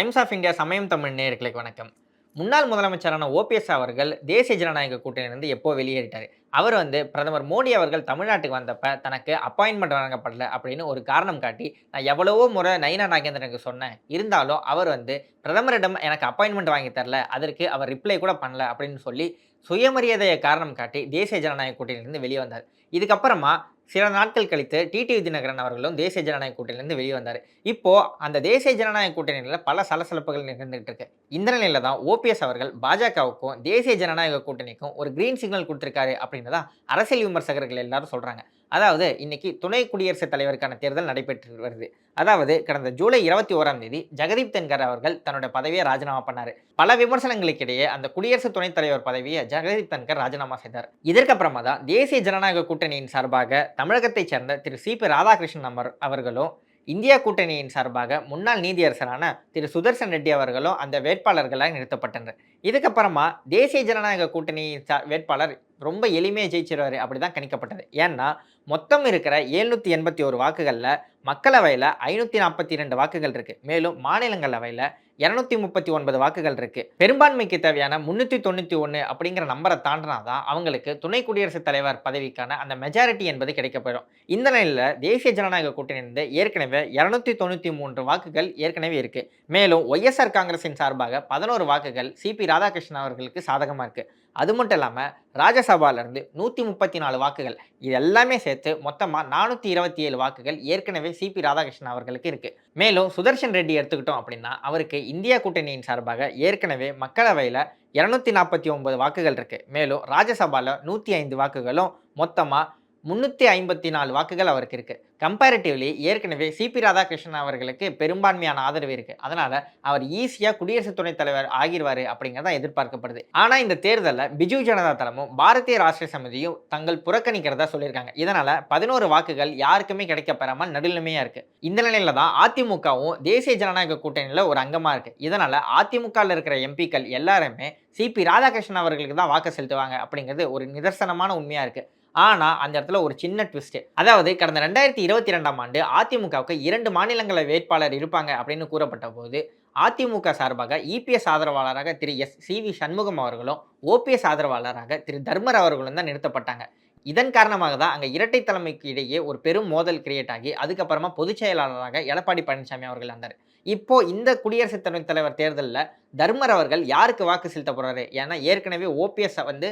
Times of India சமயம் தமிழ் நேர்களுக்கு வணக்கம். முன்னாள் முதலமைச்சரான ஓபிஎஸ் அவர்கள் தேசிய ஜனநாயக கூட்டணியிலிருந்து எப்போ வெளியேறிட்டார்? அவர் வந்து பிரதமர் மோடி அவர்கள் தமிழ்நாட்டுக்கு வந்தப்ப தனக்கு அப்பாயின்மெண்ட் வழங்கப்படல அப்படின்னு ஒரு காரணம் காட்டி நான் எவ்வளவோ முறை நயினா நாகேந்திரனுக்கு சொன்னேன். இருந்தாலும் அவர் வந்து பிரதமரிடம் எனக்கு அப்பாயின்மெண்ட் வாங்கி தரல அதற்கு அவர் ரிப்ளை கூட பண்ணல அப்படின்னு சொல்லி சுயமரியாதையை காரணம் காட்டி தேசிய ஜனநாயக கூட்டணியிலிருந்து வெளியே வந்தார். இதுக்கப்புறமா சில நாட்கள் கழித்து டிடிவி தினகரன் அவர்களும் தேசிய ஜனநாயக கூட்டணியிலிருந்து வெளியே வந்தார் இப்போ அந்த தேசிய ஜனநாயக கூட்டணியில் பல சலசலப்புகள் நிகழ்ந்துகிட்டு இருக்கு. இந்த நிலையில தான் ஓபிஎஸ் அவர்கள் பாஜகவுக்கும் தேசிய ஜனநாயக கூட்டணிக்கும் ஒரு கிரீன் சிக்னல் கொடுத்துருக்காரு அப்படின்னு தான் அரசியல் விமர்சகர்கள் எல்லாரும் சொல்றாங்க. அதாவது இன்னைக்கு துணை குடியரசுத் தலைவருக்கான தேர்தல் நடைபெற்று வருது. அதாவது கடந்த ஜூலை இருபத்தி ஓராம் தேதி ஜெகதீப் தென்கர் அவர்கள் தன்னோட பதவியை ராஜினாமா பண்ணாரு. பல விமர்சனங்களுக்கிடையே அந்த குடியரசு துணைத் தலைவர் பதவியை ஜெகதீப் தென்கர் ராஜினாமா செய்தார். இதற்கப்புறமா தான் தேசிய ஜனநாயக கூட்டணியின் சார்பாக தமிழகத்தைச் சேர்ந்த திரு சி பி ராதாகிருஷ்ணன் அமர் அவர்களும் இந்தியா கூட்டணியின் சார்பாக முன்னாள் நீதியரசரான திரு சுதர்சன் ரெட்டி அவர்களும் அந்த வேட்பாளர்களாக நிறுத்தப்பட்டனர். இதுக்கப்புறமா தேசிய ஜனநாயக கூட்டணியின் சா- வேட்பாளர் ரொம்ப எளிமையாக ஜெயிச்சிருவார். அப்படி தான் கணிக்கப்பட்டது. ஏன்னா மொத்தம் இருக்கிற ஏழ்நூற்றி எண்பத்தி ஒரு வாக்குகளில் மக்களவையில் ஐநூற்றி நாற்பத்தி ரெண்டு வாக்குகள் இருக்குது மேலும் மாநிலங்களவையில் இரநூத்தி முப்பத்தி ஒன்பது வாக்குகள் இருக்கு. பெரும்பான்மைக்கு தேவையான முன்னூத்தி தொண்ணூற்றி ஒன்று அப்படிங்கிற நம்பரை தாண்டினா தான் அவங்களுக்கு துணை குடியரசுத் தலைவர் பதவிக்கான அந்த மெஜாரிட்டி என்பது கிடைக்கப்படும் இந்த நிலையில் தேசிய ஜனநாயக கூட்டணியிலிருந்து ஏற்கனவே இரநூத்தி தொண்ணூற்றி மூன்று வாக்குகள் ஏற்கனவே இருக்கு. மேலும் ஒய்எஸ்ஆர் காங்கிரசின் சார்பாக பதினோரு வாக்குகள் சிபி ராதாகிருஷ்ணன் அவர்களுக்கு சாதகமாக இருக்கு. அது மட்டும் இல்லாமல் ராஜ்யசபாவிலிருந்து நூற்றி முப்பத்தி நாலு வாக்குகள். இது எல்லாமே சேர்த்து மொத்தமாக நானூற்றி இருபத்தி ஏழு வாக்குகள் ஏற்கனவே சிபி ராதாகிருஷ்ணன் அவர்களுக்கு இருக்குது மேலும் சுதர்ஷன் ரெட்டி எடுத்துக்கிட்டோம் அப்படின்னா அவருக்கு இந்தியா கூட்டணியின் சார்பாக ஏற்கனவே மக்களவையில் இரநூத்தி நாற்பத்தி ஒன்பது வாக்குகள் இருக்குது மேலும் ராஜ்யசபாவில் நூற்றி ஐந்து வாக்குகளும் மொத்தமாக முந்நூற்றி ஐம்பத்தி நாலு வாக்குகள் அவருக்கு இருக்குது கம்பேரிட்டிவ்லி ஏற்கனவே சிபி ராதாகிருஷ்ணன் அவர்களுக்கு பெரும்பான்மையான ஆதரவு இருக்குது அதனால் அவர் ஈஸியாக குடியரசு துணைத் தலைவர் ஆகிடுவார் அப்படிங்கிறத எதிர்பார்க்கப்படுது. ஆனால் இந்த தேர்தலில் பிஜு ஜனதா தளமும் பாரதிய ராஷ்டிரிய சமிதியும் தங்கள் புறக்கணிக்கிறதா சொல்லியிருக்காங்க. இதனால் பதினோரு வாக்குகள் யாருக்குமே கிடைக்க பெறாமல் நடுநிலைமையாக இருக்குது இந்த நிலையில் தான் அதிமுகவும் தேசிய ஜனநாயக கூட்டணியில் ஒரு அங்கமாக இருக்குது இதனால் அதிமுகவில் இருக்கிற எம்பிக்கள் எல்லாருமே சிபி ராதாகிருஷ்ணன் அவர்களுக்கு தான் வாக்கு செலுத்துவாங்க அப்படிங்கிறது ஒரு நிதர்சனமான உண்மையாக இருக்குது ஆனால் அந்த இடத்துல ஒரு சின்ன ட்விஸ்ட்டு அதாவது கடந்த ரெண்டாயிரத்தி இருபத்தி ரெண்டாம் ஆண்டு அதிமுகவுக்கு இரண்டு மாநிலங்கள வேட்பாளர் இருப்பாங்க அப்படின்னு கூறப்பட்ட போது அதிமுக சார்பாக இபிஎஸ் ஆதரவாளராக திரு எஸ் சி வி சண்முகம் அவர்களும் ஓபிஎஸ் ஆதரவாளராக திரு தர்மர் அவர்களும் தான் நிறுத்தப்பட்டாங்க. இதன் காரணமாக தான் அங்கே இரட்டை தலைமைக்கு இடையே ஒரு பெரும் மோதல் கிரியேட் ஆகி அதுக்கப்புறமா பொதுச் செயலாளராக எடப்பாடி பழனிசாமி அவர்கள் வந்தார். இப்போ இந்த குடியரசுத் துணைத் தலைவர் தேர்தலில் தர்மர் அவர்கள் யாருக்கு வாக்கு செலுத்த போகிறாரு ஏன்னா ஏற்கனவே ஓபிஎஸ் வந்து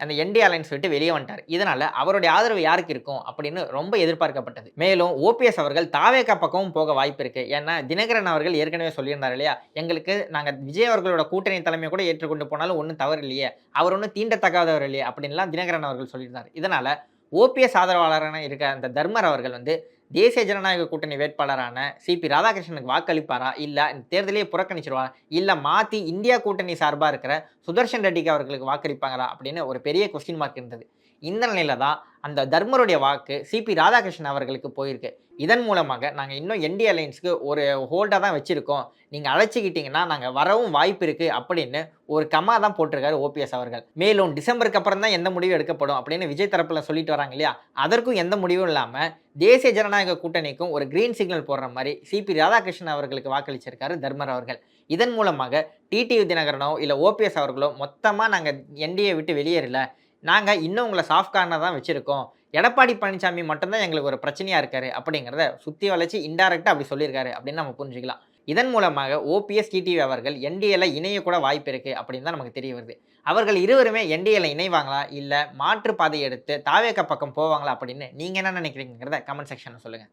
அந்த என்டி அலைன்ஸ் விட்டு வெளியே வந்துட்டார். இதனால அவருடைய ஆதரவு யாருக்கு இருக்கும் அப்படின்னு ரொம்ப எதிர்பார்க்கப்பட்டது. மேலும் ஓபிஎஸ் அவர்கள் தாவேக்கா பக்கமும் போக வாய்ப்பு இருக்கு. ஏன்னா தினகரன் அவர்கள் ஏற்கனவே சொல்லியிருந்தார் இல்லையா? எங்களுக்கு நாங்கள் விஜய் அவர்களோட கூட்டணி தலைமையை கூட ஏற்றுக்கொண்டு போனாலும் ஒன்றும் தவறு இல்லையே. அவர் ஒன்றும் தீண்டத்தகாதவர் இல்லையே அப்படின்லாம் தினகரன் அவர்கள் சொல்லியிருந்தார். இதனால ஓபிஎஸ் ஆதரவாளரான இருக்க அந்த தர்மர் அவர்கள் வந்து தேசிய ஜனநாயக கூட்டணி வேட்பாளரான சிபி ராதாகிருஷ்ணனுக்கு வாக்களிப்பாரா? இல்லை இந்த தேர்தலையே புறக்கணிச்சிருவாரா? இல்லை மாற்றி இந்தியா கூட்டணி சார்பாக இருக்கிற சுதர்ஷன் ரெட்டிக்கு அவர்களுக்கு வாக்களிப்பாங்களா? அப்படின்னு ஒரு பெரிய கொஸ்டின் மார்க் இருந்தது. இந்த நிலையில தான் அந்த தர்மருடைய வாக்கு சிபி ராதாகிருஷ்ணன் அவர்களுக்கு போயிருக்கு. இதன் மூலமாக நாங்கள் இன்னும் என்டி அலைன்ஸ்க்கு ஒரு ஹோல்டாக தான் வச்சுருக்கோம். நீங்கள் அழைச்சிக்கிட்டீங்கன்னா நாங்கள் வரவும் வாய்ப்பு இருக்குது அப்படின்னு ஒரு கமா தான் போட்டிருக்காரு ஓபிஎஸ் அவர்கள். மேலும் டிசம்பருக்கு அப்புறம் தான் எந்த முடிவும் எடுக்கப்படும் அப்படின்னு விஜய் தரப்பில் சொல்லிட்டு வராங்க இல்லையா? அதற்கும் எந்த முடிவும் இல்லாமல் தேசிய ஜனநாயக கூட்டணிக்கும் ஒரு கிரீன் சிக்னல் போடுற மாதிரி சிபி ராதாகிருஷ்ணன் அவர்களுக்கு வாக்களிச்சிருக்காரு தர்மர் அவர்கள். இதன் மூலமாக டிடிவி தினகரனோ இல்லை ஓபிஎஸ் அவர்களோ மொத்தமாக நாங்கள் என்டிஏ விட்டு வெளியேறல. நாங்கள் இன்னும் உங்களை சாஃப்ட் கார்னர் தான் வச்சுருக்கோம். எடப்பாடி பழனிசாமி மட்டும்தான் எங்களுக்கு ஒரு பிரச்சனையாக இருக்காரு அப்படிங்கிறத சுற்றி வளைச்சி இன்டைரக்டாக அப்படி சொல்லியிருக்காரு அப்படின்னு நம்ம புரிஞ்சுக்கலாம். இதன் மூலமாக ஓபிஎஸ் டிடிவி அவர்கள் என்டிஏல இணைய கூட வாய்ப்பு இருக்குது அப்படின்னு தான் நமக்கு தெரிய வருது. அவர்கள் இருவருமே என்டிஏல இணைவாங்களா? இல்லை மாற்று பாதை எடுத்து தாவேக்க பக்கம் போவாங்களா அப்படின்னு நீங்கள் என்ன நினைக்கிறீங்கிறத கமெண்ட் செக்ஷனில் சொல்லுங்கள்